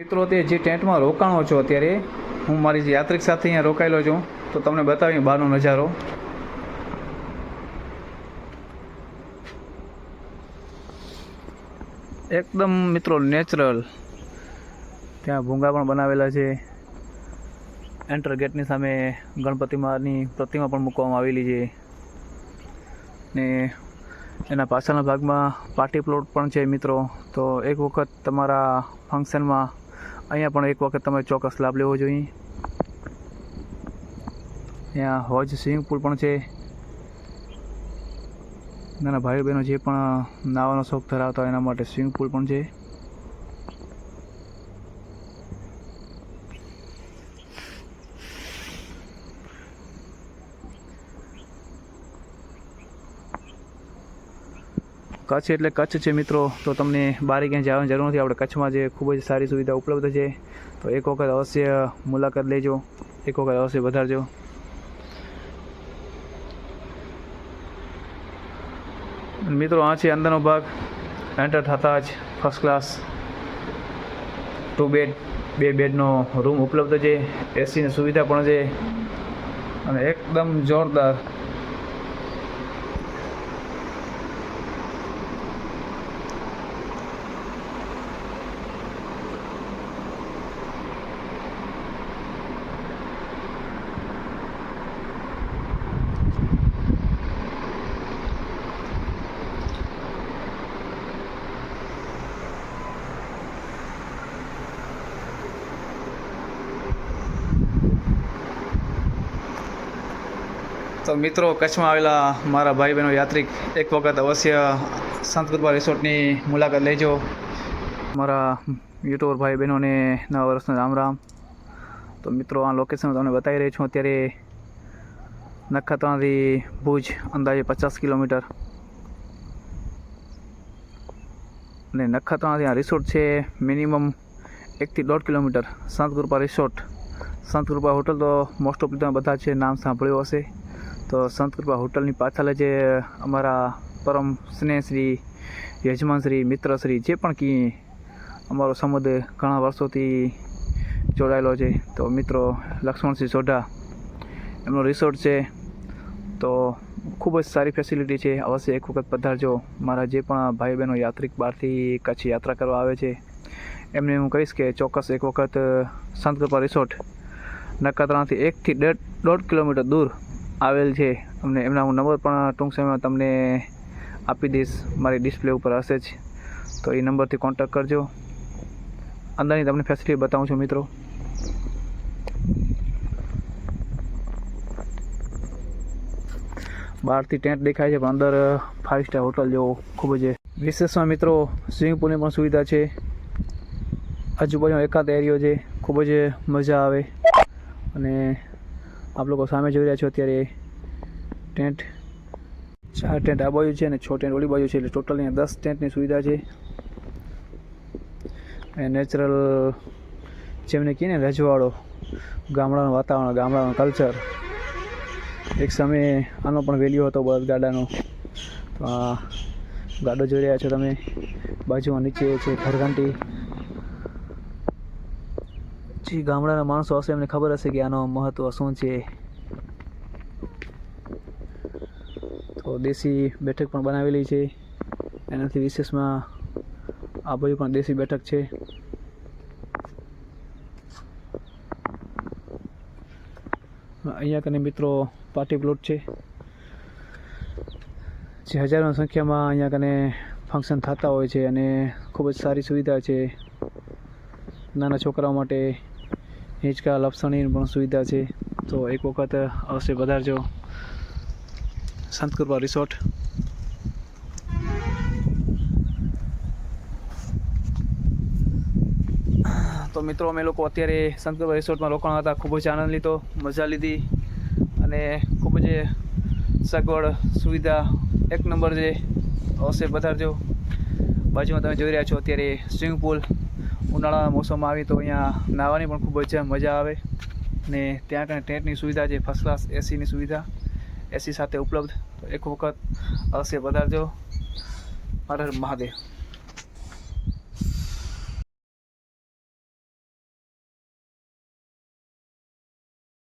મિત્રો, તે જે ટેન્ટમાં રોકાણો છો અત્યારે, હું મારી જે યાત્રિક સાથે અહીંયા રોકાયેલો છું, તો તમને બતાવી બહારનો નજારો. એકદમ મિત્રો નેચરલ. ત્યાં ભૂંગા પણ બનાવેલા છે. એન્ટર ગેટની સામે ગણપતિ મહારાજની પ્રતિમા પણ મૂકવામાં આવેલી છે. ને એના પાછળના ભાગમાં પાર્ટી પ્લોટ પણ છે મિત્રો. તો એક વખત તમારા ફંક્શનમાં અહીંયા પણ એક વખત તમે ચોક્કસ લાભ લેવો જોઈએ. અહીંયા હોજ સ્વિમિંગ પુલ પણ છે. નાના ભાઈ બહેનો જે પણ નાવાનો શોખ ધરાવતા હોય એના માટે સ્વિમિંગ પુલ પણ છે. કચ્છ એટલે કચ્છ છે મિત્રો. તો તમને બારે ક્યાંય જવાની જરૂર નથી. આપણે કચ્છમાં જે ખૂબ જ સારી સુવિધા ઉપલબ્ધ છે. તો એક વખત અવશ્ય મુલાકાત લેજો. એક વખત અવશ્ય વધારજો મિત્રો, આ છે અંદરનો ભાગ. એન્ટર થતાં જ ફર્સ્ટ ક્લાસ ટુ બેડ બે બેડનો રૂમ ઉપલબ્ધ છે. એસીની સુવિધા પણ છે. અને એકદમ જોરદાર તો મિત્રો, કચ્છમાં આવેલા મારા ભાઈ બહેનો યાત્રિક, એક વખત અવશ્ય સંતકૃપા રિસોર્ટની મુલાકાત લેજો. મારા યુટ્યુબર ભાઈ બહેનોને નવા વર્ષનો રામ રામ તો મિત્રો, આ લોકેશન તમને બતાવી રહી છું. અત્યારે નખત્રાણાથી ભુજ, અંદાજે પચાસ કિલોમીટર. અને નખત્રાણાથી આ રિસોર્ટ છે મિનિમમ એકથી દોઢ kilometre. Santkrupa resort. Santkrupa hotel તો મોસ્ટ ઓફ તમે બધા છે, નામ સાંભળ્યું હશે. તો સંતકૃપા હોટલની પાછળ જે અમારા પરમ સ્નેહશ્રી યજમાનશ્રી મિત્રશ્રી જે પણ કી અમારો સમુદાય ઘણા વર્ષોથી જોડાયેલો છે. તો મિત્રો, લક્ષ્મણસિંહ સોઢા, એમનો રિસોર્ટ છે. તો ખૂબ જ સારી ફેસિલિટી છે. અવશ્ય એક વખત પધારજો. મારા જે પણ ભાઈ બહેનો યાત્રિક બહારથી કચ્છ યાત્રા કરવા આવે છે, એમને હું કહીશ કે ચોક્કસ એક વખત સંતકૃપા રિસોર્ટ નખત્રાણાથી એકથી દોઢ દોઢ કિલોમીટર દૂર આવેલ છે. અને એમના હું નંબર પણ ટૂંક સમયમાં તમને આપી દઈશ. મારી ડિસ્પ્લે ઉપર હશે જ. તો એ નંબરથી કોન્ટેક કરજો. અંદરની તમને ફેસિલિટી બતાવું છું મિત્રો. બહારથી ટેન્ટ દેખાય છે, પણ અંદર ફાઇવ સ્ટાર હોટલ જેવો ખૂબ જ વિશેષમાં મિત્રો સ્વિમિંગ પુલની પણ સુવિધા છે. આજુબાજુ એકાદ એરિયો છે. ખૂબ જ મજા આવે. અને આપ લોકો સામે જોઈ રહ્યા છો અત્યારે ટેન્ટ. ચાર ટેન્ટ આ બાજુ છે અને છ ટેન્ટ ઓલી બાજુ છે. એટલે ટોટલ અહીંયા દસ ટેન્ટની સુવિધા છે. અને નેચરલ જેમને કહે ને રજવાડો, ગામડાનું વાતાવરણ, ગામડાનું કલ્ચર. એક સમયે આનો પણ વેલ્યુ હતો બળદગાડાનો તો આ ગાડો જોઈ રહ્યા છો તમે. બાજુમાં નીચે છે ઘરઘંટી. જે ગામડાના માણસો હશે, એમને ખબર હશે કે આનો મહત્ત્વ શું છે. તો દેશી બેઠક પણ બનાવેલી છે. એનાથી વિશેષમાં આ બાજુ પણ દેશી બેઠક છે. અહીંયા કને મિત્રો પાર્ટી પ્લોટ છે. જે હજારોની સંખ્યામાં અહીંયા કને ફંક્શન થતા હોય છે અને ખૂબ જ સારી સુવિધા છે. નાના છોકરાઓ માટે હિંચકા, લપસણીની પણ સુવિધા છે. તો એક વખત અવશ્ય વધારજો સંતકૃપા રિસોર્ટ. તો મિત્રો, અમે લોકો અત્યારે સંતકૃપા રિસોર્ટમાં રોકાણ હતા. ખૂબ જ આનંદ લીધો, મજા લીધી અને ખૂબ જ સગવડ, સુવિધા. એક નંબર છે અવશ્ય વધારજો બાજુમાં તમે જોઈ રહ્યા છો, અત્યારે સ્વિમિંગ પુલ ઉનાળાના મોસમમાં આવી તો અહીંયા નાહવાની પણ ખૂબ જ મજા આવે. ને ત્યાં કને ટેન્ટની સુવિધા છે ફર્સ્ટ ક્લાસ એસીની સુવિધા. એસી સાથે ઉપલબ્ધ. એક વખત અવશ્ય પધારજો. હર મહાદેવ.